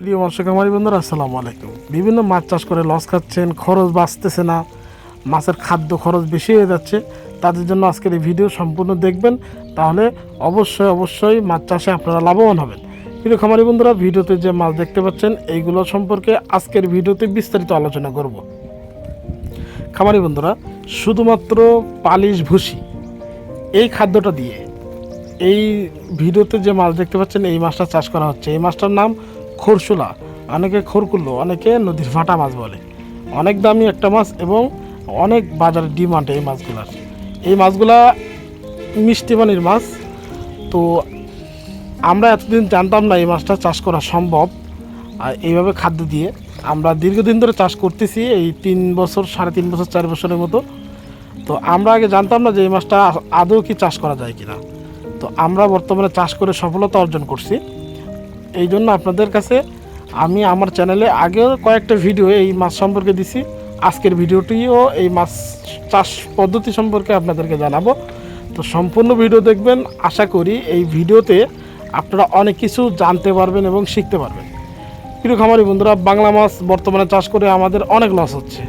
প্রিয় মৎস্য খামারি বন্ধুরা, আসসালামু আলাইকুম। বিভিন্ন মাছ চাষ করে লস খাচ্ছেন, খরচ বাঁচতেছে না, মাছের খাদ্য খরচ বেশি হয়ে যাচ্ছে। তাদের জন্য আজকের এই ভিডিও সম্পূর্ণ দেখবেন। তাহলে অবশ্যই অবশ্যই মাছ চাষে আপনারা লাভবান হবেন। প্রিয় খামারি বন্ধুরা, ভিডিওতে যে মাছ দেখতে পাচ্ছেন, এইগুলো সম্পর্কে আজকের ভিডিওতে বিস্তারিত আলোচনা করব। খামারি বন্ধুরা, শুধুমাত্র পালিশ ভুসি, এই খাদ্যটা দিয়ে এই ভিডিওতে যে মাছ দেখতে পাচ্ছেন, এই মাছটা চাষ করা হচ্ছে। এই মাছটার নাম খরসুলা অনেকে খরকুল্লো, অনেকে নদীর ফাটা মাছ বলে। অনেক দামি একটা মাছ এবং অনেক বাজারে ডিমান্ড এই মাছগুলার। এই মাছগুলা মিষ্টি পানির মাছ। তো আমরা এতদিন জানতাম না এই মাছটা চাষ করা সম্ভব। আর এইভাবে খাদ্য দিয়ে আমরা দীর্ঘদিন ধরে চাষ করতেছি, এই তিন বছর, সাড়ে তিন বছর, চার বছরের মতো। তো আমরা আগে জানতাম না যে এই মাছটা আদৌ কি চাষ করা যায় কিনা। তো আমরা বর্তমানে চাষ করে সফলতা অর্জন করছি। এই জন্য আপনাদের কাছে আমি আমার চ্যানেলে আগেও কয়েকটা ভিডিও এই মাছ সম্পর্কে দিছি। আজকের ভিডিওটিও এই মাছ চাষ পদ্ধতি সম্পর্কে আপনাদেরকে জানাব। তো সম্পূর্ণ ভিডিও দেখবেন। আশা করি এই ভিডিওতে আপনারা অনেক কিছু জানতে পারবেন এবং শিখতে পারবেন। প্রিয় খামারি বন্ধুরা, বাংলা মাছ বর্তমানে চাষ করে আমাদের অনেক লস হচ্ছে।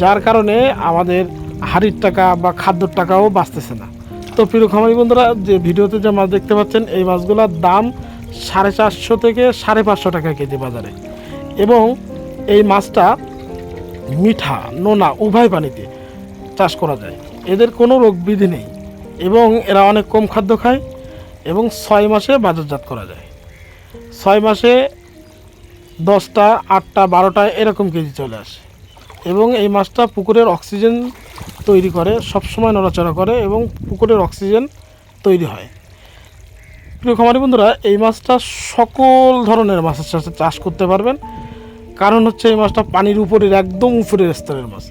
যার কারণে আমাদের হাড়ির টাকা বা খাদ্যর টাকাও বাঁচতেছে না। তো প্রিয় খামারি বন্ধুরা, যে ভিডিওতে যে মাছ দেখতে পাচ্ছেন, এই মাছগুলোর দাম সাড়ে চারশো থেকে সাড়ে পাঁচশো টাকা কেজি বাজারে। এবং এই মাছটা মিঠা, নোনা, উভয় পানিতে চাষ করা যায়। এদের কোনো রোগ বিধি নেই এবং এরা অনেক কম খাদ্য খায় এবং ছয় মাসে বাজারজাত করা যায়। ছয় মাসে দশটা, আটটা, বারোটা এরকম কেজি চলে আসে। এবং এই মাছটা পুকুরের অক্সিজেন তৈরি করে, সবসময় নড়াচড়া করে এবং পুকুরের অক্সিজেন তৈরি হয়। প্রিয় খামারি বন্ধুরা, এই মাছটা সকল ধরনের মাছের সাথে চাষ করতে পারবেন। কারণ হচ্ছে এই মাছটা পানির উপরের, একদম উপরের স্তরের মাছ।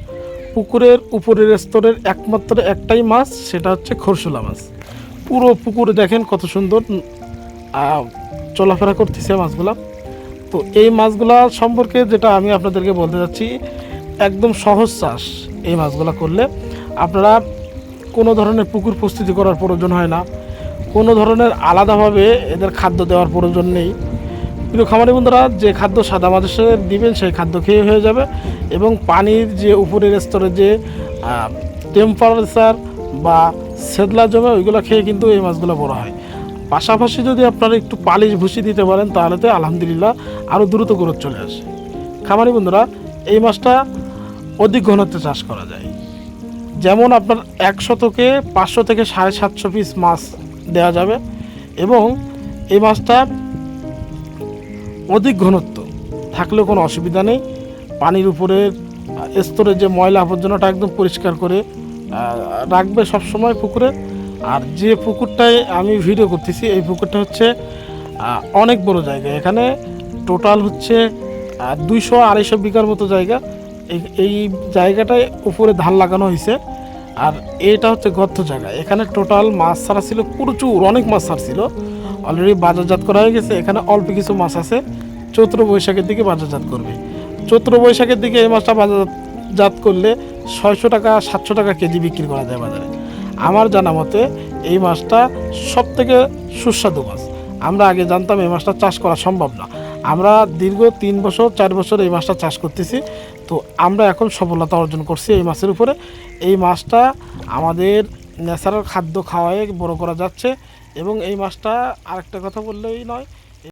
পুকুরের উপরের স্তরের একমাত্র একটাই মাছ, সেটা হচ্ছে খরসুলা মাছ। পুরো পুকুরে দেখেন কত সুন্দর চলাফেরা করতেছে মাছগুলা। তো এই মাছগুলা সম্পর্কে যেটা আমি আপনাদেরকে বলতে যাচ্ছি, একদম সহজ চাষ। এই মাছগুলো করলে আপনারা কোনো ধরনের পুকুর প্রস্তুতি করার প্রয়োজন হয় না। কোনো ধরনের আলাদাভাবে এদের খাদ্য দেওয়ার প্রয়োজন নেই। কিন্তু খামারি বন্ধুরা, যে খাদ্য সাদা মাছের দিবেন, সেই খাদ্য খেয়ে হয়ে যাবে এবং পানির যে উপরের স্তরে যে টেম্পারেচার বা সেদলা জমে, ওইগুলো খেয়ে কিন্তু এই মাছগুলো বড় হয়। পাশাপাশি যদি আপনারা একটু পালিশ ভুসি দিতে পারেন, তাহলে তো আলহামদুলিল্লাহ আরও দ্রুত গ্রোথ চলে আসে। খামারি বন্ধুরা, এই মাছটা অধিক ঘনত্বে চাষ করা যায়। যেমন আপনার একশো থেকে পাঁচশো থেকে সাড়ে সাতশো পিস মাছ দেওয়া যাবে এবং এই মাছটা অধিক ঘনত্ব থাকলেও কোনো অসুবিধা নেই। পানির উপরে আহ, স্তরে যে ময়লা আবর্জনাটা একদম পরিষ্কার করে রাখবে সব সময় পুকুরে। আর যে পুকুরটায় আমি ভিডিও করতেছি এই পুকুরটা হচ্ছে অনেক বড় জায়গা। এখানে টোটাল হচ্ছে দুইশো আড়াইশো বিঘার মতো জায়গা। এই জায়গাটায় উপরে ধান লাগানো হয়েছে আর এটা হচ্ছে গর্ত জায়গা। এখানে টোটাল মাছ ছাড়া ছিল, প্রচুর, অনেক মাছ ছাড়ছিল অলরেডি বাজারজাত করা হয়ে গেছে। এখানে অল্প কিছু মাছ আছে। চৈত্র বৈশাখের দিকে বাজারজাত করবে। চৈত্র বৈশাখের দিকে এই মাছটা বাজারজাত করলে ছয়শো টাকা, সাতশো টাকা কেজি বিক্রি করা যায় বাজারে। আমার জানা মতে এই মাছটা সব থেকে সুস্বাদু মাছ। আমরা আগে জানতাম এই মাছটা চাষ করা সম্ভব না। আমরা দীর্ঘ তিন বছর, চার বছর এই মাছটা চাষ করতেছি। তো আমরা এখন সফলতা অর্জন করছি এই মাছের উপরে। এই মাছটা আমাদের ন্যাচারাল খাদ্য খাওয়ায় বড় করা যাচ্ছে এবং এই মাছটা আরেকটা কথা বললেই নয়